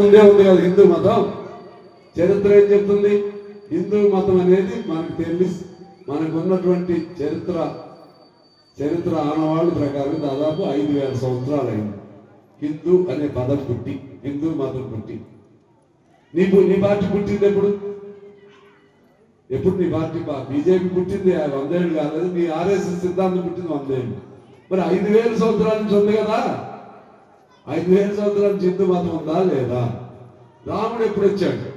ముందే ఉంది కదా హిందూ మతం? చరిత్ర ఏం చెప్తుంది? హిందూ మతం అనేది మనకు తెలుసు మనకు ఉన్నటువంటి చరిత్ర చరిత్ర ఆనవాళ్ళ ప్రకారం దాదాపు ఐదు వేల సంవత్సరాలు అయింది హిందూ అనే పదం పుట్టి హిందూ మతం పుట్టి. నీ నీ పార్టీ పుట్టింది ఎప్పుడు? ఎప్పుడు నీ పార్టీ బీజేపీ పుట్టింది వందేళ్ళు కాదు నీ ఆర్ఎస్ఎస్ సిద్ధాంతం పుట్టింది వందేళ్ళు. మరి ఐదు వేల సంవత్సరాల నుంచి ఉంది కదా? ఐదు వేల సంవత్సరాలు నుంచి మతం ఉందా లేదా? రాముడు ఎప్పుడు వచ్చాడు?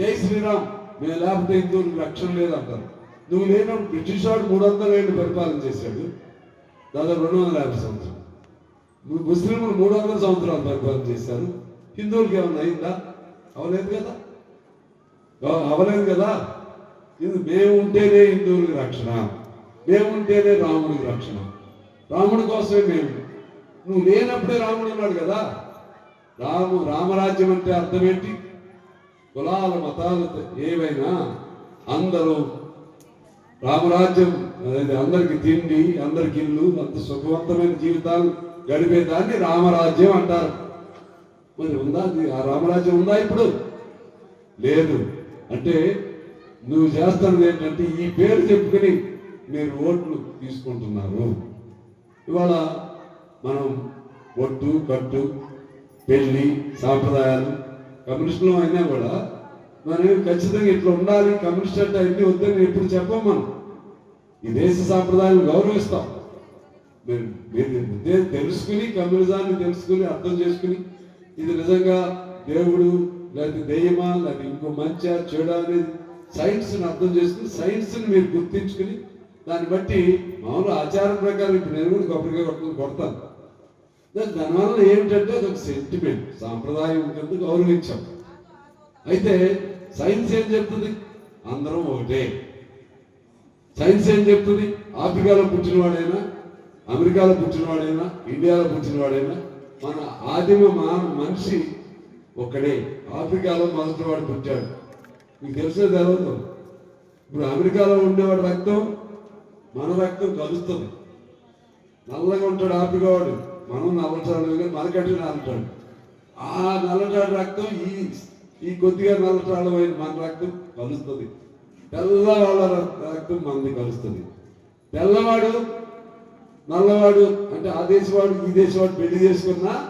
జై శ్రీరామ్. మేము లేకపోతే హిందువులకు రక్షణ లేదంటారు. నువ్వు లేని బ్రిటిష్ వాడు మూడు వందల ఏళ్ళు పరిపాలన చేశాడు. దాదాపు రెండు వందల యాభై సంవత్సరాలు. నువ్వు ముస్లింలు మూడు వందల సంవత్సరాలు పరిపాలన చేశారు. హిందువులకి ఏమన్నా అయిందా? అవలేదు కదా? అవలేదు కదా? ఇది మేము ఉంటేనే హిందువులకి రక్షణ. మేము ఉంటేనే రాముడికి రక్షణ. రాముడి కోసమే మేము నువ్వు లేనప్పుడే రాముడు ఉన్నాడు కదా. రాము రామరాజ్యం అంటే అర్థం ఏంటి కులాల మతాలు ఏవైనా అందరూ రామరాజ్యం అనేది అందరికి తిండి అందరికి ఇల్లు అంత సుఖవంతమైన జీవితాలు గడిపేదాన్ని రామరాజ్యం అంటారు. మరి ఉందా? ఆ రామరాజ్యం ఉందా ఇప్పుడు? లేదు. అంటే నువ్వు చేస్తున్నది ఏంటంటే ఈ పేరు చెప్పుకుని మీరు ఓట్లు తీసుకుంటున్నారు. ఇవాళ మనం ఒట్టు కట్టు పెళ్ళి సాంప్రదాయాలు కమ్యూనిస్టులు అయినా కూడా మనం ఖచ్చితంగా ఇట్లా ఉండాలి కమ్యూనిస్ట్ అంటే అన్ని వద్దని ఎప్పుడు చెప్పాం మనం. ఈ దేశ సాంప్రదాయాలను గౌరవిస్తాం. మీరు మీరు తెలుసుకుని కమ్యూనిజాన్ని తెలుసుకుని అర్థం చేసుకుని ఇది నిజంగా దేవుడు లేకపోతే దెయ్యమా లేకపోతే ఇంకో మంచిగా చెడు అనేది సైన్స్ని అర్థం చేసుకుని సైన్స్ని మీరు గుర్తించుకుని దాన్ని బట్టి మామూలు ఆచారం ప్రకారం ఇప్పుడు నేను కూడా కొబ్బరికాయ కొట్టుకుని కొడతాను. దానివల్ల ఏమిటంటే అదొక సెంటిమెంట్ సాంప్రదాయం కింద గౌరవించాం? అయితే సైన్స్ ఏం చెప్తుంది? అందరం ఒకటే. సైన్స్ ఏం చెప్తుంది? ఆఫ్రికాలో పుట్టినవాడైనా అమెరికాలో పుట్టినవాడైనా ఇండియాలో పుట్టినవాడైనా మన ఆదిమ మా మనిషి ఒక్కడే ఆఫ్రికాలో మొదటివాడు పుట్టాడు. మీకు తెలిసే తెలవదు? ఇప్పుడు అమెరికాలో ఉండేవాడు రక్తం మన రక్తం కలుస్తుంది. నల్లగా ఉంటాడు ఆఫ్రికా వాడు మనం నల్లటాడు కానీ మనకంటే నల్లటాడు ఆ నల్లటాడు రక్తం ఈ ఈ కొద్దిగా నల్లటాడు మన రక్తం కలుస్తుంది. తెల్లవాళ్ళ రక్తం మనది కలుస్తుంది. తెల్లవాడు నల్లవాడు అంటే ఆ దేశవాడు ఈ దేశవాడు పెళ్ళి చేసుకున్నా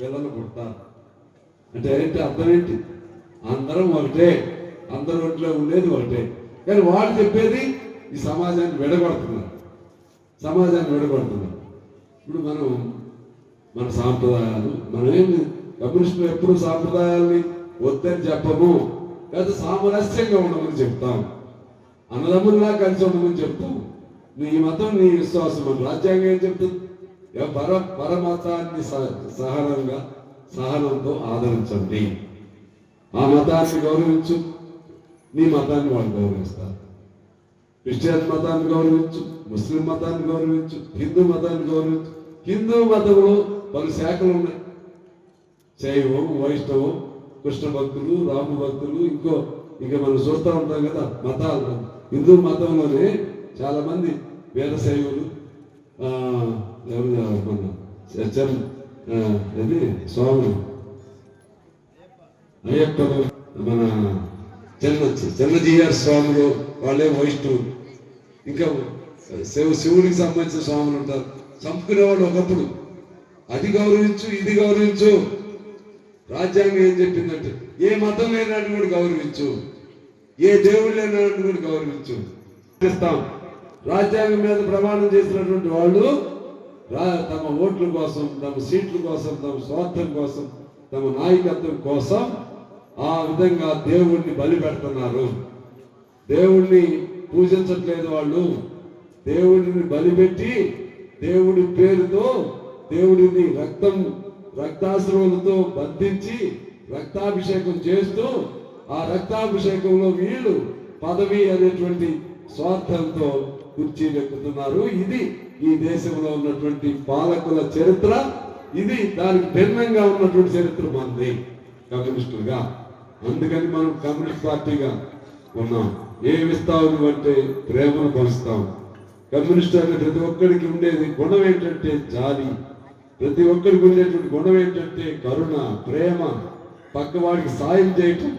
పిల్లలు పుడతారు. అంటే ఏంటి అర్థం ఏంటి? అందరం ఒకటే. అందరి ఒంట్లో ఉండేది ఒకటే. కానీ వాడు చెప్పేది ఈ సమాజాన్ని విడగొడుతున్నారు. సమాజాన్ని విడగొడుతున్నారు. ఇప్పుడు మనం మన సాంప్రదాయాలు మనమేమి కమ్యూనిస్టులు ఎప్పుడు సాంప్రదాయాల్ని వద్దని చెప్పము. లేదా సామరస్యంగా ఉండమని చెప్తాం. అన్నదమ్ముల్లా కలిసి ఉండమని చెప్తాం నీ మతం నీ విశ్వాసం అని రాజ్యాంగం ఏం చెప్తుంది? పర పరమతాన్ని సహనంగా సహనంతో ఆదరించండి. ఆ మతాన్ని గౌరవించు. నీ మతాన్ని వాళ్ళు గౌరవిస్తారు. క్రిస్టియన్ మతాన్ని గౌరవించు ముస్లిం మతాన్ని గౌరవించు హిందూ మతాన్ని గౌరవించు. హిందూ మతంలో పలు శాఖలు ఉన్నాయి. శైవం వైష్ణవం కృష్ణ భక్తులు రాము భక్తులు ఇంకో ఇక మనం చూస్తూ ఉంటాం కదా మతాలు. హిందూ మతంలోనే చాలా మంది వేద శైవులు ఆ, ఎవరు మన అయ్యప్పలు మన చిన్న చిన్నజీఆర్ స్వాములు వాళ్ళే వైష్ణవులు. ఇంకా శివ శివుడికి సంబంధించిన స్వాములు ఉంటారు. చంపుకునేవాళ్ళు ఒకప్పుడు. అది గౌరవించు ఇది గౌరవించు. రాజ్యాంగం ఏం చెప్పిందంటే ఏ మతం లేనట్టు కూడా గౌరవించు. ఏ దేవుడు లేనట్టు కూడా గౌరవించు. ఇస్తాం రాజ్యాంగం మీద ప్రమాణం చేసినటువంటి వాళ్ళు రా తమ ఓట్ల కోసం తమ సీట్ల కోసం తమ స్వార్థం కోసం తమ నాయకత్వం కోసం ఆ విధంగా దేవుణ్ణి బలి పెడుతున్నారు దేవుణ్ణి పూజించట్లేదు వాళ్ళు. దేవుడిని బలిపెట్టి దేవుడి పేరుతో దేవుడిని రక్తం రక్తాశ్రములతో బంధించి రక్తాభిషేకం చేస్తూ ఆ రక్తాభిషేకంలో వీళ్ళు పదవి అనేటువంటి స్వార్థంతో కుర్చీలెక్కుతున్నారు ఇది ఈ దేశంలో ఉన్నటువంటి పాలకుల చరిత్ర. ఇది దానికి భిన్నంగా ఉన్నటువంటి చరిత్ర మనది కమ్యూనిస్టులుగా. అందుకని మనం కమ్యూనిస్ట్ పార్టీగా ఉన్నాం. ఏమిస్తావు అంటే ప్రేమను పంచుతాం కమ్యూనిస్ట్ అనే ప్రతి ఒక్కరికి ఉండేది గుణం ఏంటంటే జాలి. ప్రతి ఒక్కరికి ఉండేటువంటి గుణం ఏంటంటే కరుణ ప్రేమ. పక్కవాడికి సాయం చేయటం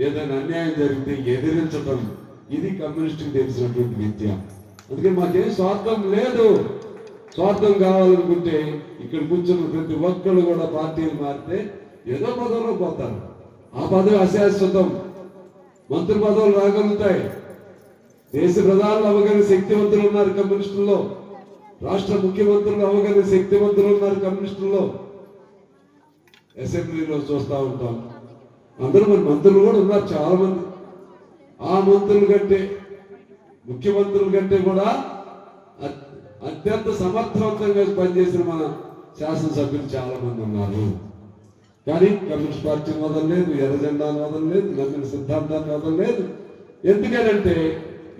ఏదైనా అన్యాయం జరిగితే ఎదిరించటం. ఇది కమ్యూనిస్ట్కి తెలిసినటువంటి విద్య. అందుకే మాకేం స్వార్థం లేదు. స్వార్థం కావాలనుకుంటే ఇక్కడ కూర్చున్న ప్రతి ఒక్కరు కూడా పార్టీలు మారితే ఏదో పదవిలో పోతారు. ఆ పదవి అశాశ్వతం. మంత్రి పదవులు రాగలుగుతాయి. దేశ ప్రధానులు అవగలిగిన శక్తివంతులు ఉన్నారు కమ్యూనిస్టుల్లో. రాష్ట్ర ముఖ్యమంత్రులు అవగలిగిన శక్తివంతులు ఉన్నారు కమ్యూనిస్టుల్లో. అసెంబ్లీలో చూస్తూ ఉంటాం. అందరూ మరి మంత్రులు కూడా ఉన్నారు చాలా మంది ఆ మంత్రుల కంటే ముఖ్యమంత్రుల కంటే కూడా అత్యంత సమర్థవంతంగా పనిచేసిన మన శాసనసభ్యులు చాలా మంది ఉన్నారు. కానీ కమ్యూనిస్ట్ పార్టీని వదలలేదు ఎర్రజెండాను వదలలేదు నమ్మిన సిద్ధాంతాన్ని వదలలేదు ఎందుకనంటే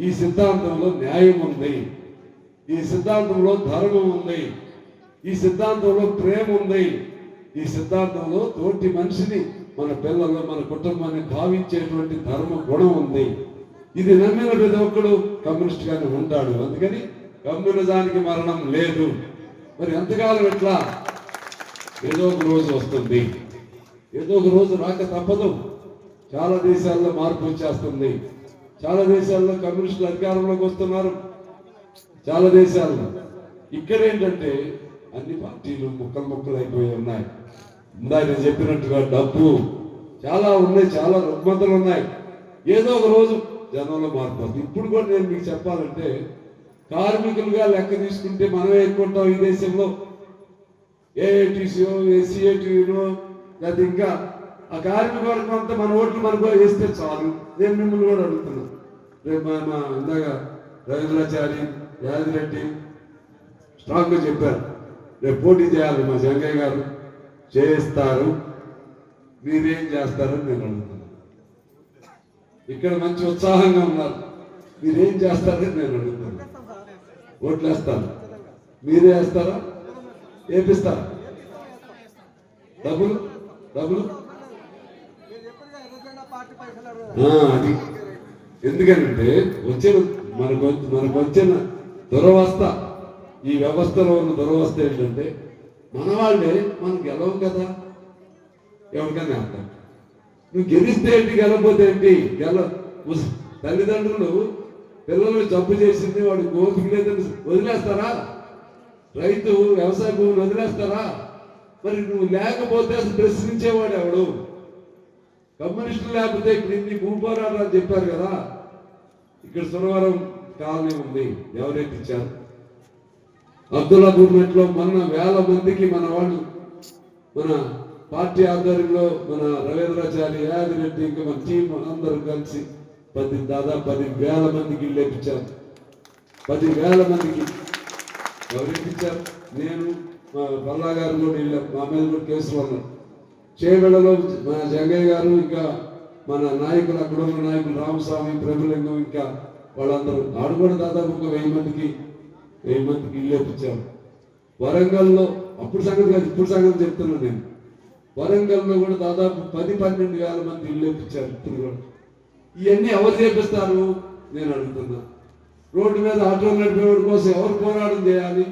ఈ సిద్ధాంతంలో న్యాయం ఉంది. ఈ సిద్ధాంతంలో ధర్మం ఉంది. ఈ సిద్ధాంతంలో ప్రేమ ఉంది. ఈ సిద్ధాంతంలో తోటి మనిషిని మన పిల్లలు మన కుటుంబాన్ని భావించేటువంటి ధర్మ గుణం ఉంది. ఇది నమ్మిన ప్రతి ఒక్కడు కమ్యూనిస్ట్ గానే ఉంటాడు. అందుకని కమ్యూనిజానికి మరణం లేదు. మరి ఎంతకాలం ఎట్లా ఏదో ఒక రోజు వస్తుంది. ఏదో ఒక రోజు రాక తప్పదు. చాలా దేశాల్లో మార్పు వచ్చేస్తుంది. చాలా దేశాల్లో కమ్యూనిస్టులు అధికారంలోకి వస్తున్నారు. చాలా దేశాల్లో. ఇక్కడ ఏంటంటే అన్ని పార్టీలు ముక్కలు ముక్కలు అయిపోయి ఉన్నాయి. ఇందాక నేను చెప్పినట్టుగా డబ్బు చాలా ఉన్నాయి చాలా రుగ్మతలు ఉన్నాయి. ఏదో ఒక రోజు జనంలో మార్పు ఇప్పుడు కూడా నేను మీకు చెప్పాలంటే కార్మికులుగా లెక్క తీసుకుంటే మనమే ఎక్కువ ఈ దేశంలో. ఏఐటీసీఓ ఏసీఐటీలో లేకపోతే ఇంకా ఆ కార్మిక వర్గం అంతా మన ఓట్లు మనకు వేస్తే చాలు. నేను మిమ్మల్ని కూడా అడుగుతున్నాను రేపు మా మా ఇందాక రవీంద్రాచారి యాదిరెడ్డి స్ట్రాంగ్గా చెప్పారు. రేపు పోటీ చేయాలి మా జంగయ్య గారు. చేస్తారు మీరేం చేస్తారని నేను అడుగుతున్నాను ఇక్కడ మంచి ఉత్సాహంగా ఉన్నారు. మీరేం చేస్తారని నేను అడుగుతాను ఓట్లు వేస్తాను మీరే వేస్తారా? ఏపిస్తారా? డబ్బులు? డబ్బులు ఆ, అది. ఎందుకంటే వచ్చిన మనకు మనకు వచ్చిన దురవస్థ ఈ వ్యవస్థలో ఉన్న దురవస్థ ఏంటంటే మన వాళ్ళే మనం గెలవం కదా. ఎవరికైనా అర్థం. నువ్వు గెలిస్తే ఏంటి గెలకపోతే ఏంటి? గెల తల్లిదండ్రులు పిల్లలు జబ్బు చేసింది వాడు గోపిక లేదని వదిలేస్తారా? రైతు వ్యవసాయ భూమిని వదిలేస్తారా? మరి నువ్వు లేకపోతే అసలు ప్రశ్నించేవాడు ఎవడు? కమ్యూనిస్టులు లేకపోతే ఇప్పుడు ఇన్ని భూపోరాలు అని చెప్పారు కదా ఇక్కడ సురవరం కాలనీ ఉంది. ఎవరైతే ఇచ్చారు? అబ్దుల్లా మూవ్మెంట్లో వేల మందికి మన వాళ్ళు మన పార్టీ ఆధ్వర్యంలో మన రవీంద్రాచారి యాదిరెడ్డి ఇంకా మన టీం అందరూ కలిసి పది దాదాపు పది వేల మందికి ఇల్లు ఇప్పించారు పది వేల మందికి. ఎవరు ఇప్పించారు నేను మా పల్లా గారు కూడా వెళ్ళాం. మా మీద కూడా కేసులు ఉన్నాయి. చేవెళ్ళలో మన జంగయ్య గారు ఇంకా మన నాయకులు అక్కడ ఉన్న నాయకులు రామస్వామి ప్రభులింగం ఇంకా వాళ్ళందరూ ఆడు కూడా దాదాపు ఒక వెయ్యి మందికి వెయ్యి మందికి ఇల్లు ఇప్పించారు వరంగల్లో అప్పుడు సంగతి కాదు ఇప్పుడు సంగతి చెప్తున్నాను నేను. వరంగల్లో కూడా దాదాపు పది పన్నెండు వేల మంది ఇల్లు ఇప్పించారు ఇప్పుడు కూడా. ఇవన్నీ ఎవరు చేపిస్తారు? నేను అడుగుతున్నా. రోడ్డు మీద ఆటో నడిపేవాడి కోసం ఎవరు పోరాటం చేయాలి